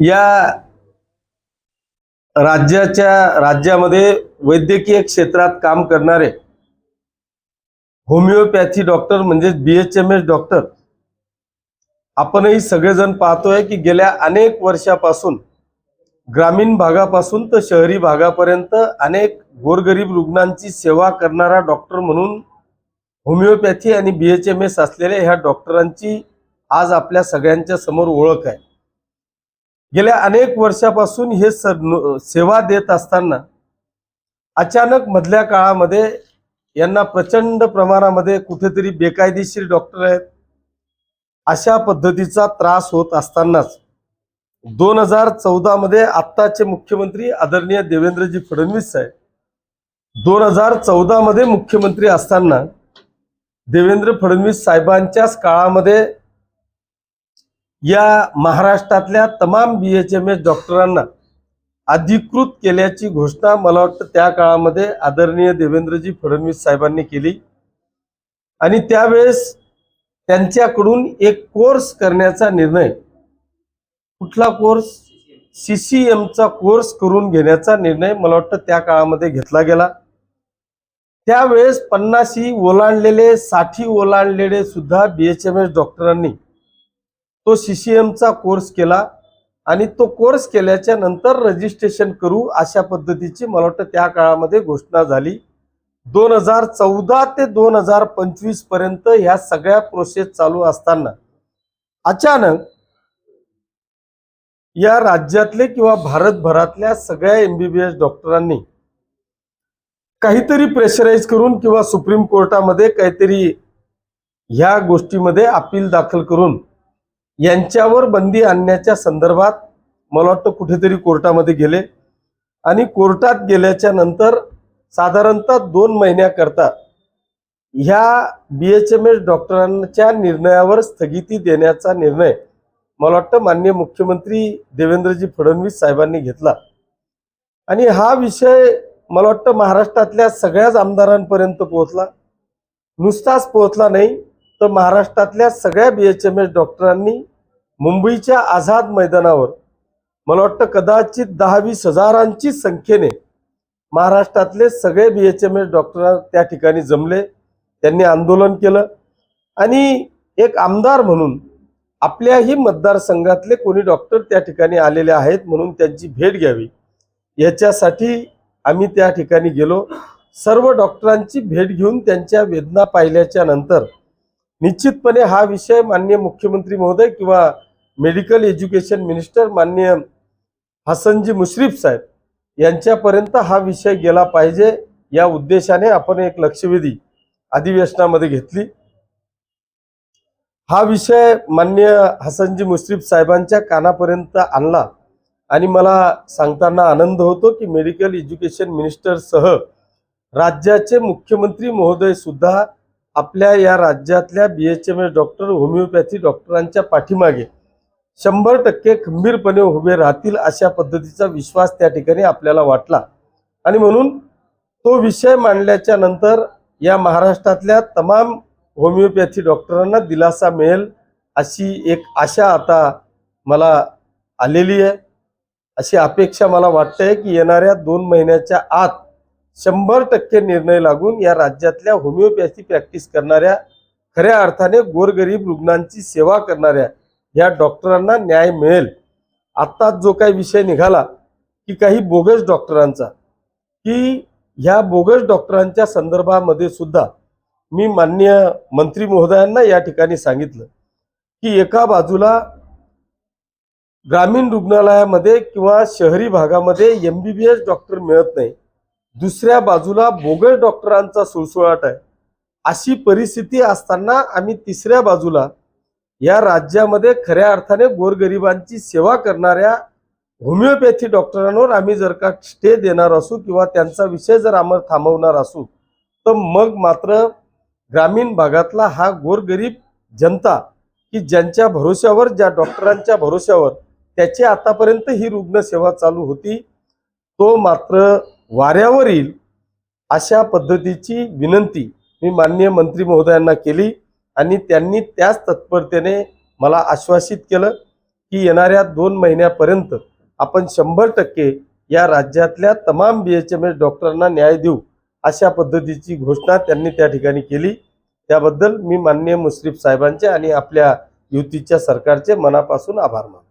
या राज्याच्या राज्यामध्ये वैद्यकीय क्षेत्रात काम करणारे होमिओपॅथी डॉक्टर म्हणजे B H M S doctor आपणही सगळेजण पाहतोय की गेल्या अनेक वर्षापासून ग्रामीण भागापासून तर शहरी भागापर्यंत अनेक गोरगरीब रुग्णांची सेवा करणारा डॉक्टर म्हणून होमिओपॅथी आणि बी एच एम एस असलेल्या ह्या डॉक्टरांची आज आपल्या सगळ्यांच्या समोर ओळख आहे. गेल्या अनेक वर्षापासून हे सर सेवा देत असताना अचानक मधल्या काळामध्ये यांना प्रचंड प्रमाणामध्ये कुठेतरी बेकायदेशीर डॉक्टर आहेत. अशा पद्धतीचा त्रास होत असतानाच दोन हजार चौदामध्ये आत्ताचे मुख्यमंत्री आदरणीय देवेंद्रजी फडणवीस साहेब दोन हजार चौदामध्ये मुख्यमंत्री असताना देवेंद्र फडणवीस साहेबांच्याच काळामध्ये या महाराष्ट्रातल्या तमाम बी एच एम एस डॉक्टरांना अधिकृत केल्याची घोषणा मला वाटतं त्या काळामध्ये आदरणीय देवेंद्रजी फडणवीस साहेबांनी केली. आणि त्यावेळेस त्यांच्याकडून एक कोर्स करण्याचा निर्णय कुठला कोर्स? सी सी एमचा कोर्स करून घेण्याचा निर्णय मला वाटतं त्या काळामध्ये घेतला गेला. त्यावेळेस पन्नाशी ओलांडलेले साठी ओलांडलेले सुद्धा बी एच एम एस डॉक्टरांनी तो सी सी एमचा कोर्स केला आणि तो कोर्स केल्याच्यानंतर रजिस्ट्रेशन करू अशा पद्धतीची मला वाटतं त्या काळामध्ये घोषणा झाली. दोन हजार चौदा ते दोन हजार पंचवीसपर्यंत ह्या सगळ्या प्रोसेस चालू असताना अचानक या राज्यातले किंवा भारतभरातल्या सगळ्या एमबीबीएस डॉक्टरांनी काहीतरी प्रेशराईज करून किंवा सुप्रीम कोर्टामध्ये काहीतरी ह्या गोष्टीमध्ये अपील दाखल करून यांच्यावर बंदी आणण्याच्या संदर्भात मला वाटतं कुठेतरी कोर्टामध्ये गेले. आणि कोर्टात गेल्याच्यानंतर साधारणतः दोन महिन्याकरता ह्या बी एच एम एस डॉक्टरांच्या निर्णयावर स्थगिती देण्याचा निर्णय मला वाटतं माननीय मुख्यमंत्री देवेंद्रजी फडणवीस साहेबांनी घेतला. आणि हा विषय मला वाटतं महाराष्ट्रातल्या सगळ्याच आमदारांपर्यंत पोहोचला. नुसताच पोहोचला नाही. तर महाराष्ट्रातल्या सगळ्या बी एच एम एस डॉक्टरांनी मुंबईच्या आझाद मैदानावर मला वाटतं कदाचित दहा वीस हजारांची संख्येने महाराष्ट्रातले सगळे B H M S doctor त्या ठिकाणी जमले. त्यांनी आंदोलन केलं. आणि एक आमदार म्हणून आपल्याही मतदारसंघातले कोणी डॉक्टर त्या ठिकाणी आलेले आहेत म्हणून त्यांची भेट घ्यावी. याच्यासाठी आम्ही त्या ठिकाणी गेलो. सर्व डॉक्टरांची भेट घेऊन त्यांच्या वेदना पाहिल्याच्या नंतर निश्चितपणे हा विषय मान्य मुख्यमंत्री महोदय किंवा मेडिकल एज्युकेशन मिनिस्टर मान्य हसनजी मुश्रीफ साहेब यांच्यापर्यंत हा विषय गेला पाहिजे या उद्देशाने आपण एक लक्षवेधी अधिवेशनामध्ये घेतली. हा विषय मान्य हसनजी मुश्रीफ साहेबांच्या कानापर्यंत आणला आणि मला सांगताना आनंद होतो की मेडिकल एज्युकेशन मिनिस्टरसह राज्याचे मुख्यमंत्री महोदय सुद्धा आपल्या या राज्यातल्या B H M S doctor homeopathy डॉक्टरांच्या पाठीमागे शंभर टक्के खंबीरपणे उभे राहतील अशा पद्धतीचा विश्वास त्या ठिकाणी आपल्याला वाटला. आणि म्हणून तो विषय मांडल्याच्या नंतर या महाराष्ट्रातल्या तमाम होमिओपॅथी डॉक्टरांना दिलासा मिळेल अशी एक आशा आता मला आलेली आहे. अशी अपेक्षा मला वाटते की येणाऱ्या दोन महिन्याच्या आत शंभर टक्के निर्णय लागून या राज्यातल्या होमिओपॅथी प्रॅक्टिस करणाऱ्या खऱ्या अर्थाने गोरगरीब रुग्णांची सेवा करणाऱ्या या डॉक्टरांना न्याय मिळेल. आत्ताच जो काही विषय निघाला की काही बोगस डॉक्टरांचा की ह्या बोगस डॉक्टरांच्या संदर्भामध्ये सुद्धा मी माननीय मंत्री महोदयांना या ठिकाणी सांगितलं की एका बाजूला ग्रामीण रुग्णालयामध्ये किंवा शहरी भागामध्ये M B B S doctor मिळत नाही. दुसऱ्या बाजूला बोगस डॉक्टरांचा सुळसुळाट आहे. अशी परिस्थिती असताना आम्ही तिसऱ्या बाजूला या राज्यामध्ये खऱ्या अर्थाने गोरगरिबांची सेवा करणाऱ्या होमिओपॅथी डॉक्टरांवर आम्ही जर का स्टे देणार असू किंवा त्यांचा विषय जर आम्हाला थांबवणार असू तर मग मात्र ग्रामीण भागातला हा गोरगरीब जनता की ज्यांच्या भरोश्यावर ज्या डॉक्टरांच्या भरोश्यावर त्याची आतापर्यंत ही रुग्णसेवा चालू होती तो मात्र वाऱ्यावर येईल अशा पद्धतीची विनंती मी माननीय मंत्री महोदयांना केली आणि त्यांनी त्याच तत्परतेने मला आश्वासित केलं की येणाऱ्या दोन महिन्यापर्यंत आपण शंभर टक्के या राज्यातल्या तमाम बी एच एम एस डॉक्टरांना न्याय देऊ अशा पद्धतीची घोषणा त्यांनी त्या ठिकाणी केली. त्याबद्दल मी माननीय मुश्रीफ साहेबांचे आणि आपल्या युतीच्या सरकारचे मनापासून आभार मानतो.